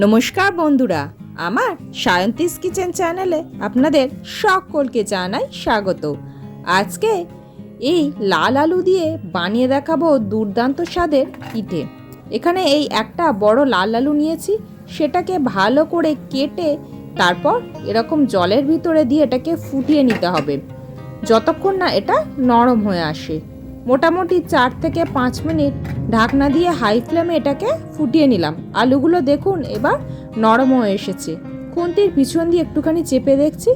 নমস্কার বন্ধুরা, আমার সায়ন্তিস কিচেন চ্যানেলে আপনাদের সকলকে জানাই স্বাগত। আজকে এই লাল আলু দিয়ে বানিয়ে দেখাবো দুর্দান্ত স্বাদের পিঠে। এখানে এই একটা বড় লাল আলু নিয়েছি, সেটাকে ভালো করে কেটে তারপর এরকম জলের ভিতরে দিয়ে এটাকে ফুটিয়ে নিতে হবে। যতক্ষণ না এটা নরম হয়ে আসে। মোটামুটি চার থেকে পাঁচ মিনিট ঢাকনা দিয়ে হাই ফ্লেমে এটাকে ফুটিয়ে নিলাম। আলুগুলো দেখুন, এবার নরম হয়ে এসেছে। খুন্তির পিছন দিয়ে একটুখানি চেপে দেখছি,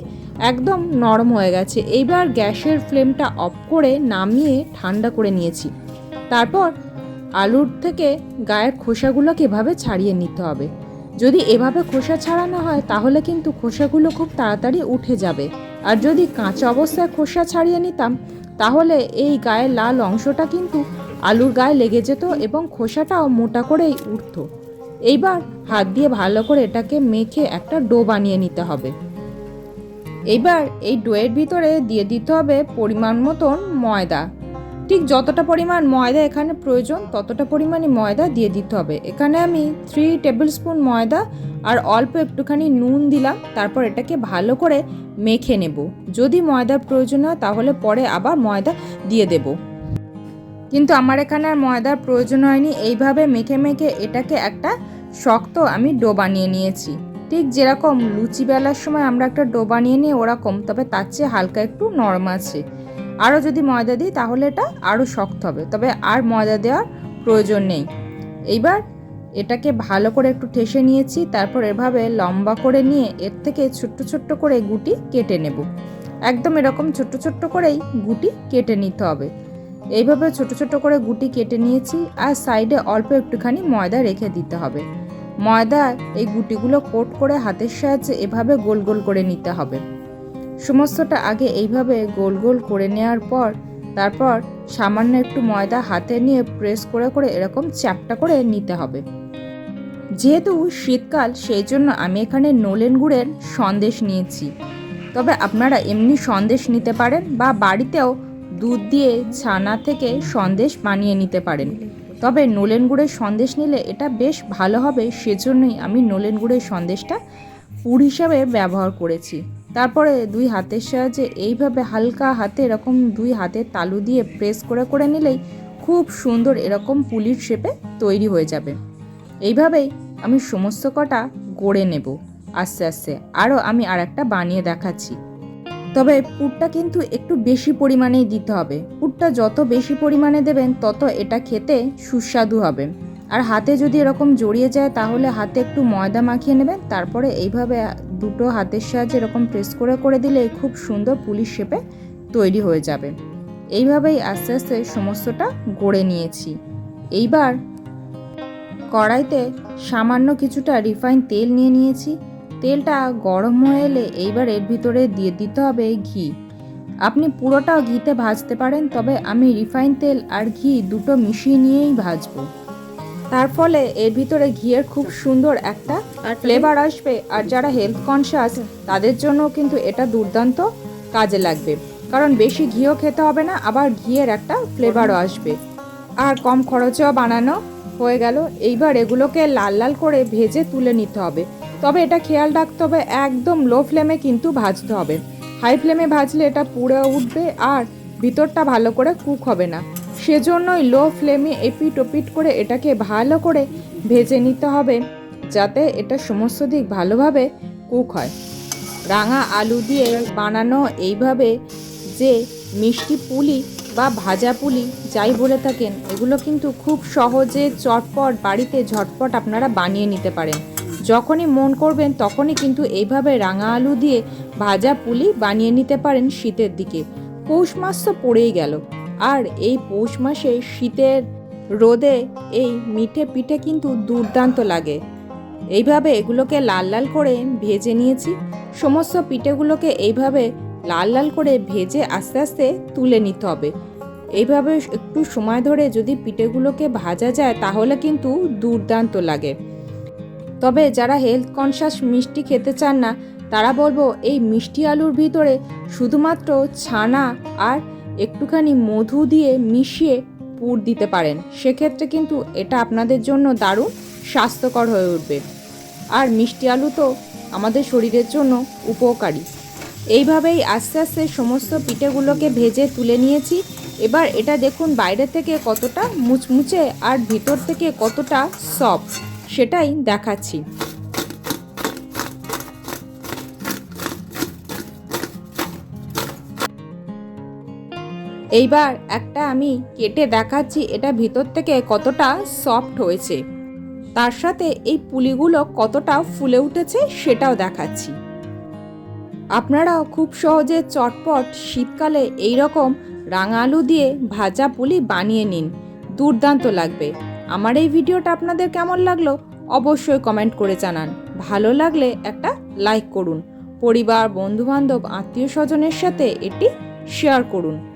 একদম নরম হয়ে গেছে। এইবার গ্যাসের ফ্লেমটা অফ করে নামিয়ে ঠান্ডা করে নিয়েছি। তারপর আলুর থেকে গায়ের খোসাগুলোকে এভাবে ছাড়িয়ে নিতে হবে। যদি এভাবে খোসা ছাড়ানো হয়, তাহলে কিন্তু খোসাগুলো খুব তাড়াতাড়ি উঠে যাবে। আর যদি কাঁচা অবস্থায় খোসা ছাড়িয়ে নিতাম তাহলে এই গায়ের লাল অংশটা কিন্তু আলুর গায়ে লেগে যেত এবং খোসাটাও মোটা করেই উঠত। এইবার হাত দিয়ে ভালো করে এটাকে মেখে একটা ডো বানিয়ে নিতে হবে। এইবার এই ডোয়ের ভিতরে দিয়ে দিতে হবে পরিমাণ মতন ময়দা। ঠিক যতটা পরিমাণ ময়দা এখানে প্রয়োজন, ততটা পরিমাণে ময়দা দিয়ে দিতে হবে। এখানে আমি থ্রি টেবিল স্পুন ময়দা আর অল্প একটুখানি নুন দিলাম, তারপর এটাকে ভালো করে মেখে নেব। যদি ময়দার প্রয়োজন হয়, তাহলে পরে আবার ময়দা দিয়ে দেব। কিন্তু আমার এখানে আর ময়দার প্রয়োজন হয়নি, এইভাবে মেখে মেখে এটাকে একটা শক্ত আমি ডো বানিয়ে নিয়েছি। ঠিক যেরকম লুচি বেলার সময় আমরা একটা ডো বানিয়ে নিই, ওরকম, তবে তার চেয়ে হালকা একটু নরম আছে। আরও যদি ময়দা দিই, তাহলে এটা আরও শক্ত হবে। তবে আর ময়দা দেওয়ার প্রয়োজন নেই। এইবার এটাকে ভালো করে একটু ঠেসে নিয়েছি, তারপর এভাবে লম্বা করে নিয়ে এর থেকে ছোট্ট ছোট্ট করে গুটি কেটে নেব। একদম এরকম ছোট্ট ছোট্ট করেই গুটি কেটে নিতে হবে। এইভাবে ছোট ছোট করে গুটি কেটে নিয়েছি, আর সাইডে অল্প একটুখানি ময়দা রেখে দিতে হবে। ময়দা এই গুটিগুলো কোট করে হাতের সাহায্যে এভাবে গোল গোল করে নিতে হবে। সমস্তটা আগে এইভাবে গোল গোল করে নেওয়ার পর, তারপর সামান্য একটু ময়দা হাতে নিয়ে প্রেস করে করে এরকম চ্যাপটা করে নিতে হবে। যেহেতু শীতকাল, সেই জন্য আমি এখানে নলেন গুড়ের সন্দেশ নিয়েছি। তবে আপনারা এমনি সন্দেশ নিতে পারেন বা বাড়িতেও দুধ দিয়ে ছানা থেকে সন্দেশ বানিয়ে নিতে পারেন। তবে নলেন গুড়ের সন্দেশ নিলে এটা বেশ ভালো হবে, সেজন্যই আমি নলেন গুড়ের সন্দেশটা পুর হিসাবে ব্যবহার করেছি। তারপরে দুই হাতের সাহায্যে এইভাবে হালকা হাতে এরকম দুই হাতে তালু দিয়ে প্রেস করে করে নিলেই খুব সুন্দর এরকম পুলির শেপে তৈরি হয়ে যাবে। এইভাবেই আমি সমস্ত কটা গড়ে নেব। আস্তে আস্তে আরও আমি আর একটা বানিয়ে দেখাচ্ছি। তবে পুরটা কিন্তু একটু বেশি পরিমাণেই দিতে হবে। পুরটা যত বেশি পরিমাণে দেবেন, তত এটা খেতে সুস্বাদু হবে। আর হাতে যদি এরকম জড়িয়ে যায়, তাহলে হাতে একটু ময়দা মাখিয়ে নেবেন। তারপরে এইভাবে দুটো হাতের সাহায্যে এরকম প্রেস করে করে দিলে খুব সুন্দর পুলিশ শেপে তৈরি হয়ে যাবে। এইভাবেই আস্তে আস্তে সমস্তটা গড়ে নিয়েছি। এইবার কড়াইতে সামান্য কিছুটা রিফাইন তেল নিয়ে নিয়েছি। তেলটা গরম হয়ে এলে এইবার এর ভিতরে দিয়ে দিতে হবে ঘি। আপনি পুরোটাও ঘিতে ভাজতে পারেন, তবে আমি রিফাইন তেল আর ঘি দুটো মিশিয়ে নিয়েই ভাজবো। তার ফলে এর ভিতরে ঘিয়ের খুব সুন্দর একটা ফ্লেভার আসবে। আর যারা হেলথ কনসিয়াস তাদের জন্য কিন্তু এটা দুর্দান্ত কাজে লাগবে। কারণ বেশি ঘিও খেতে হবে না আবার ঘিয়ের একটা ফ্লেভারও আসবে। আর কম খরচেও বানানো হয়ে গেল। এইবার এগুলোকে লাল লাল করে ভেজে তুলে নিতে হবে। তবে এটা খেয়াল রাখতে হবে একদম লো ফ্লেমে কিন্তু ভাজতে হবে। হাই ফ্লেমে ভাজলে এটা পুড়ে উঠবে আর ভিতরটা ভালো করে কুক হবে না। সেজন্যই লো ফ্লেমে এপিট ওপিট করে এটাকে ভালো করে ভেজে নিতে হবে, যাতে এটা সমস্ত দিক ভালোভাবে কুক হয়। রাঙা আলু দিয়ে বানানো এইভাবে যে মিষ্টি পুলি বা ভাজা পুলি যাই বলে থাকেন, এগুলো কিন্তু খুব সহজে চটপট বাড়িতে ঝটপট আপনারা বানিয়ে নিতে পারেন। যখনই মন করবেন তখনই কিন্তু এইভাবে রাঙা আলু দিয়ে ভাজা পুলি বানিয়ে নিতে পারেন শীতের দিকে। পৌষ মাস তো পড়েই গেল। আর এই পৌষ মাসে শীতের রোদে এই মিঠে পিঠে কিন্তু দুর্দান্ত লাগে। এইভাবে এগুলোকে লাল লাল করে ভেজে নিয়েছি। সমস্ত পিঠেগুলোকে এইভাবে লাল লাল করে ভেজে আস্তে আস্তে তুলে নিতে হবে। এইভাবে একটু সময় ধরে যদি পিঠেগুলোকে ভাজা যায় তাহলে কিন্তু দুর্দান্ত লাগে। তবে যারা হেলথ কনসাস মিষ্টি খেতে চান না, তারা বলব এই মিষ্টি আলুর ভিতরে শুধুমাত্র ছানা আর একটুখানি মধু দিয়ে মিশিয়ে পুর দিতে পারেন। সেক্ষেত্রে কিন্তু এটা আপনাদের জন্য দারুণ স্বাস্থ্যকর হয়ে উঠবে। আর মিষ্টি আলু তো আমাদের শরীরের জন্য উপকারী। এইভাবেই আস্তে আস্তে সমস্ত পিঠেগুলোকে ভেজে তুলে নিয়েছি। এবার এটা দেখুন বাইরে থেকে কতটা মুচমুচে আর ভিতর থেকে কতটা সফট, সেটাই দেখাচ্ছি। এইবার একটা আমি কেটে দেখাচ্ছি এটা ভিতর থেকে কতটা সফট হয়েছে। তার সাথে এই পুলিগুলো কতটা ফুলে উঠেছে সেটাও দেখাচ্ছি। আপনারাও খুব সহজে চটপট শীতকালে এই রকম রাঙা আলু দিয়ে ভাজা পুলি বানিয়ে নিন। দুর্দান্ত লাগবে। আমার এই ভিডিওটা আপনাদের কেমন লাগল অবশ্যই কমেন্ট করে জানান। ভালো লাগলে একটা লাইক করুন। পরিবার, বন্ধুবান্ধব, আত্মীয় স্বজনের সাথে এটি শেয়ার করুন।